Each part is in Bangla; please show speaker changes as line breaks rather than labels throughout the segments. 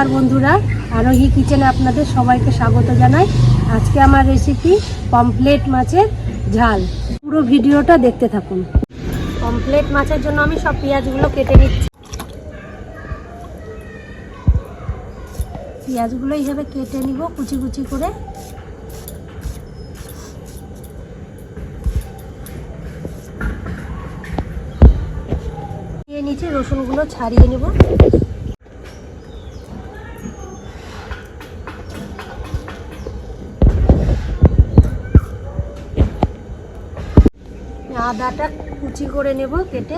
আর বন্ধুরা, আরোহী কিচেনে আপনাদের সবাইকে স্বাগত জানাই। আজকে আমার রেসিপি পমপ্লেট মাছের ঝাল। পুরো ভিডিওটা দেখতে থাকুন। পমপ্লেট মাছের জন্য আমি সব পেঁয়াজগুলো কেটে নিচ্ছি। পেঁয়াজগুলো এইভাবে কেটে নিব, কুচি কুচি করে। নিচে রসুনগুলো ছাড়িয়ে নেব। আদাটা কুচি করে নেব কেটে।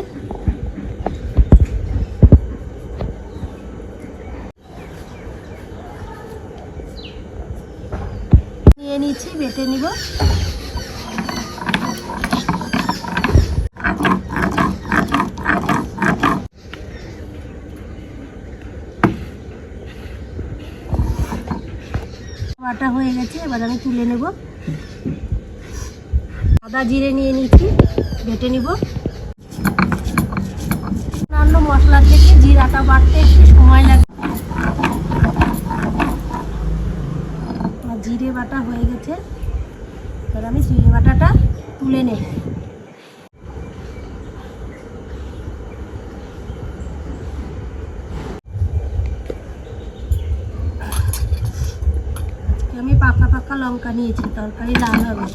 নিয়ে নিচ্ছি, বেটে নিব। বাটা হয়ে গেছে, এবার আমি তুলে নেব। আদা জিরে নিয়ে নিচ্ছি, বেটে নিব। অন্যান্য মশলার থেকে জিরাটা বাড়তে একটু সময় লাগে। জিরে বাটা হয়ে গেছে। এবার আমি জিরে বাটাটা তুলে আজকে আমি পাকা পাকা লঙ্কা নিয়েছি, তরকারি লাল হবে।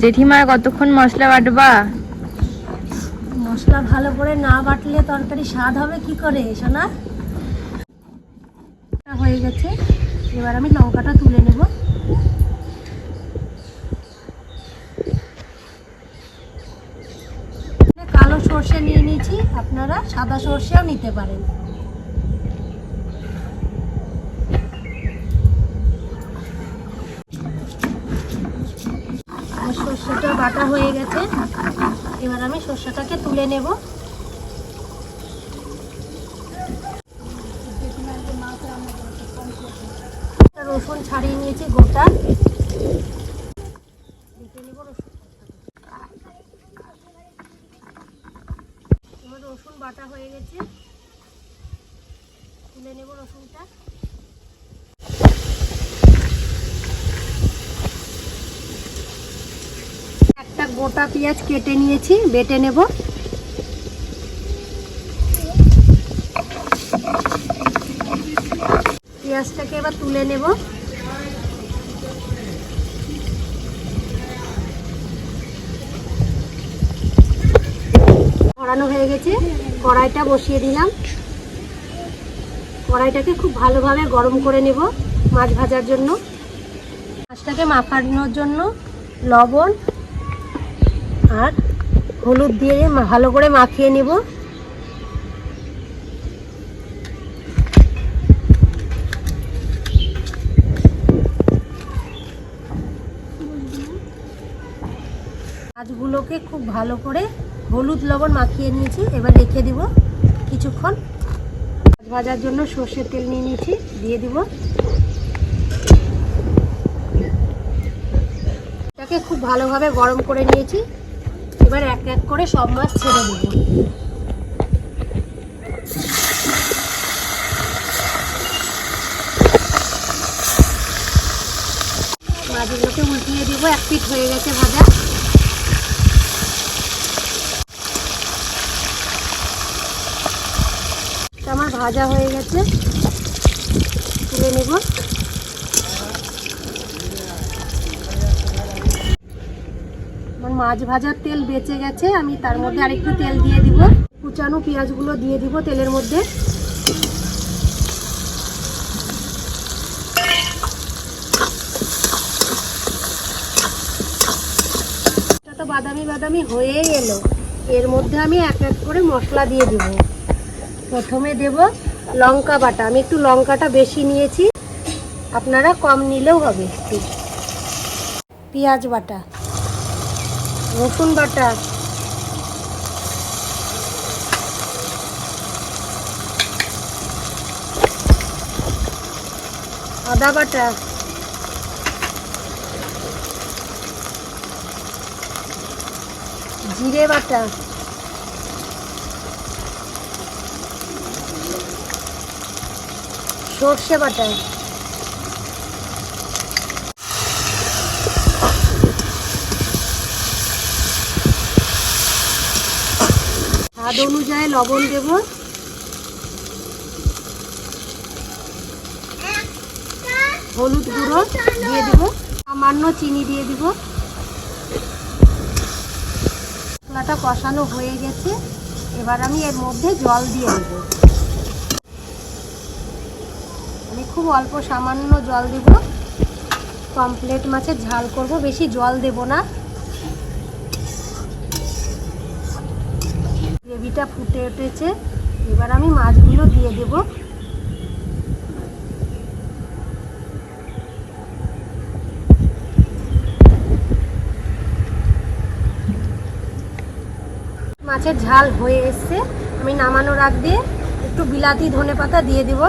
জেঠিমা কতক্ষণ মশলা বাটবা?
মশলা ভালো করে না বাটলে তরকারি স্বাদ হবে কি করে, সোনা? হয়ে গেছে। এবার আমি লঙ্কাটা তুলে নেব। কালো সর্ষে নিয়ে নিয়েছি, আপনারা সাদা সর্ষেও নিতে পারেন আমার সর্ষেটা বাটা হয়ে গেছে। এবার আমি সর্ষেটাকে তুলে নেব। রসুন ছাড়িয়ে নিয়েছি গোটা বেটে নেব রসুন এবার রসুন বাটা হয়ে গেছে তুলে নেব রসুনটা একটা গোটা পেঁয়াজ কেটে নিয়েছি, বেটে নেব। পেঁয়াজটাকে এবার তুলে নেব। কড়ানো হয়ে গেছে, কড়াইটা বসিয়ে দিলাম। কড়াইটাকে খুব ভালোভাবে গরম করে নেব মাছ ভাজার জন্য। মাছটাকে মাখানোর জন্য লবণ আর হলুদ দিয়ে ভালো করে মাখিয়ে নেব। মাছগুলোকে খুব ভালো করে হলুদ লবণ মাখিয়ে নিয়েছি, এবার রেখে দিব কিছুক্ষণ। ভাজার জন্য সর্ষের তেল নিয়ে নিয়েছি, দিয়ে দিব। এটাকে খুব ভালোভাবে গরম করে নিয়েছি। এবার এক এক করে সব মাছ ছেড়ে দেবো। মাছগুলোকে উল্টিয়ে দিব, এক পিঠ হয়ে গেছে ভাজা। আমার ভাজা হয়ে গেছে। তুলে নেব। আমার মাছ ভাজার তেল বেঁচে গেছে, আমি তার মধ্যে আরেকটু তেল দিয়ে দিব। কুচানো পেঁয়াজগুলো দিয়ে দিব তেলের মধ্যে। তো বাদামি বাদামি হয়েই এলো। এর মধ্যে আমি এক এক করে মশলা দিয়ে দিব। প্রথমে দেব লঙ্কা বাটা। আমি একটু লঙ্কাটা বেশি নিয়েছি। আপনারা কম নিলেও হবে একটু। পেঁয়াজ বাটা। রসুন বাটা। আদা বাটা। জিরে বাটা। সর্ষে বাটা। স্বাদ অনুযায়ী লবণ দেব। হলুদ গুঁড়ো দিয়ে দিব। সামান্য চিনি দিয়ে দিব। মশলাটা কষানো হয়ে গেছে। এবার আমি এর মধ্যে জল দিয়ে দেব। আমি খুব অল্প সামান্য জল দেব। কমপ্লেট মাছের ঝাল করব, বেশি জল দেব না। গ্রেভিটা ফুটে উঠেছে। এবার আমি মাছগুলো দিয়ে দেব। মাছের ঝাল হয়ে এসছে। আমি নামানোর আগ দিয়ে একটু বিলাতি ধনে পাতা দিয়ে দেব।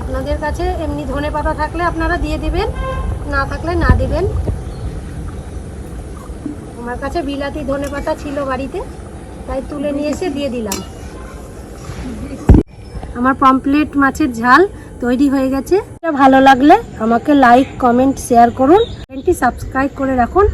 আপনাদের কাছে এমনি ধনে পাতা থাকলে আপনারা দিয়ে দেবেন, না থাকলে না দেবেন। আমার কাছে বিলাতি ধনে পাতা ছিল বাড়িতে, তাই তুলে নিয়ে এসে দিয়ে দিলাম। আমার পমপ্লেট মাছের ঝাল তৈরি হয়ে গেছে। ভালো লাগলে আমাকে লাইক কমেন্ট শেয়ার করুন। চ্যানেলটি সাবস্ক্রাইব করে রাখুন।